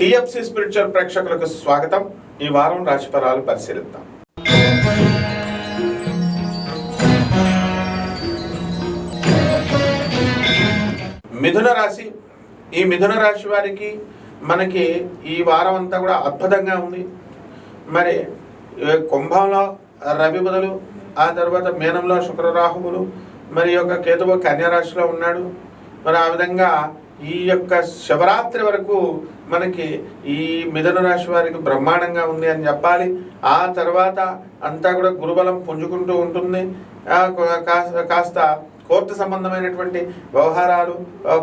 TFC spiritual ప్రేక్షకులకు స్వాగతం. ఈ వారం రాశిఫలాలు పరిశీలిద్దాం. మిథున రాశి. ఈ మిథున రాశి వారికి మనకి ఈ వారం అంతా కూడా అద్భుతంగా ఉంది. మరి కుంభంలో రవి బదులు ఆ తర్వాత మీనంలో శుక్రరాహువులు మరి యొక్క కేతువు కన్యారాశిలో ఉన్నాడు. మరి ఆ విధంగా ఈ యొక్క శివరాత్రి వరకు మనకి ఈ మిథున రాశి వారికి బ్రహ్మాండంగా ఉంది అని చెప్పాలి. ఆ తర్వాత అంతా కూడా గురుబలం పుంజుకుంటూ ఉంటుంది. కాస్త కాస్త కోర్టు సంబంధమైనటువంటి వ్యవహారాలు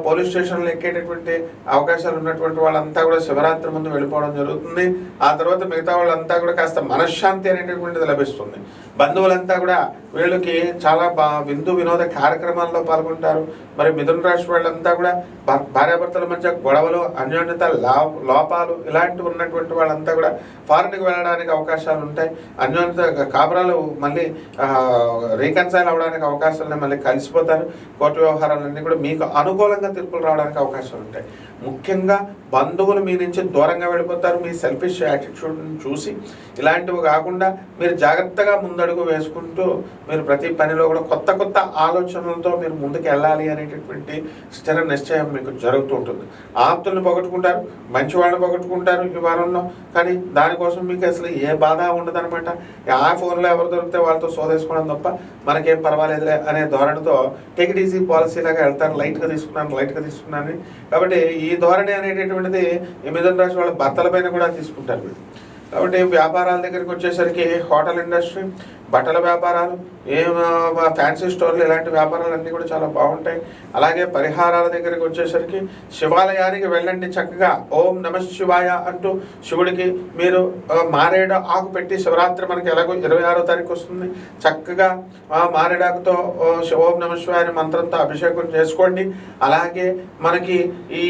పోలీస్ స్టేషన్లు ఎక్కేటటువంటి అవకాశాలు ఉన్నటువంటి వాళ్ళంతా కూడా శివరాత్రి ముందు వెళ్ళిపోవడం జరుగుతుంది. ఆ తర్వాత మిగతా వాళ్ళంతా కూడా కాస్త మనశ్శాంతి అనేటటువంటిది లభిస్తుంది. బంధువులంతా కూడా వీళ్ళకి చాలా బా విందు వినోద కార్యక్రమాల్లో పాల్గొంటారు. మరి మిథున రాశి వాళ్ళంతా కూడా భార్యాభర్తల మధ్య గొడవలు అన్యోన్యత లా లోపాలు ఇలాంటివి ఉన్నటువంటి వాళ్ళంతా కూడా ఫారెన్కి వెళ్ళడానికి అవకాశాలు ఉంటాయి. అన్యోన్యత కాపురాలు మళ్ళీ రీకన్సైల్ అవడానికి అవకాశాలు మళ్ళీ కలిసి మర్చిపోతారు కోర్టు వ్యవహారాలన్నీ కూడా మీకు అనుకూలంగా తీర్పులు రావడానికి అవకాశాలు ఉంటాయి. ముఖ్యంగా బంధువులు మీ నుంచి దూరంగా వెళ్ళిపోతారు. మీ సెల్ఫిష్ యాటిట్యూడ్ని చూసి ఇలాంటివి కాకుండా మీరు జాగ్రత్తగా ముందడుగు వేసుకుంటూ మీరు ప్రతి పనిలో కూడా కొత్త కొత్త ఆలోచనలతో మీరు ముందుకు వెళ్ళాలి అనేటటువంటి స్థిర నిశ్చయం మీకు జరుగుతూ ఉంటుంది. ఆప్తుల్ని పోగొట్టుకుంటారు. మంచి వాళ్ళని పోగొట్టుకుంటారు. ఈ వారంలో కానీ దానికోసం మీకు అసలు ఏ బాధ ఉండదన్నమాట. ఆ ఫోన్లో ఎవరు దొరికితే వాళ్ళతో సోదేసుకోవడం తప్ప మనకేం పర్వాలేదులే అనే ధోరణితో టేక్ ఇట్ ఈజీ పాలసీ లాగా వెళ్తాను లైట్గా తీసుకున్నాను లైట్గా తీసుకున్నాను కాబట్టి ఈ ధోరణి అనేటటువంటిది ఈ మిథున రాశి వాళ్ళ భర్తల పైన కూడా తీసుకుంటారు వీళ్ళు. కాబట్టి వ్యాపారాల దగ్గరికి వచ్చేసరికి హోటల్ ఇండస్ట్రీ బట్టల వ్యాపారాలు ఏ ఫ్యాన్సీ స్టోర్లు ఇలాంటి వ్యాపారాలన్నీ కూడా చాలా బాగుంటాయి. అలాగే పరిహారాల దగ్గరికి వచ్చేసరికి శివాలయానికి వెళ్ళండి చక్కగా. ఓం నమ శివాయ అంటూ శివుడికి మీరు మారేడు ఆకు పెట్టి శివరాత్రి మనకి ఎలాగో ఇరవై ఆరో తారీఖు వస్తుంది. చక్కగా మారేడాకుతో ఓం నమ శివాయ అనే మంత్రంతో అభిషేకం చేసుకోండి. అలాగే మనకి ఈ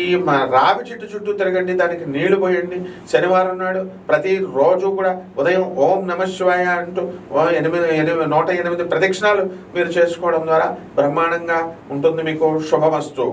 రావి చెట్టు చుట్టూ తిరగండి దానికి నీళ్ళు పోయండి. శనివారం నాడు ప్రతి రోజు కూడా ఉదయం ఓం నమ శివాయ అంటూ ఎనిమిది ఎనిమిది నూట ఎనిమిది ప్రదక్షిణాలు మీరు చేసుకోవడం ద్వారా బ్రహ్మాండంగా ఉంటుంది మీకు శుభమస్తు.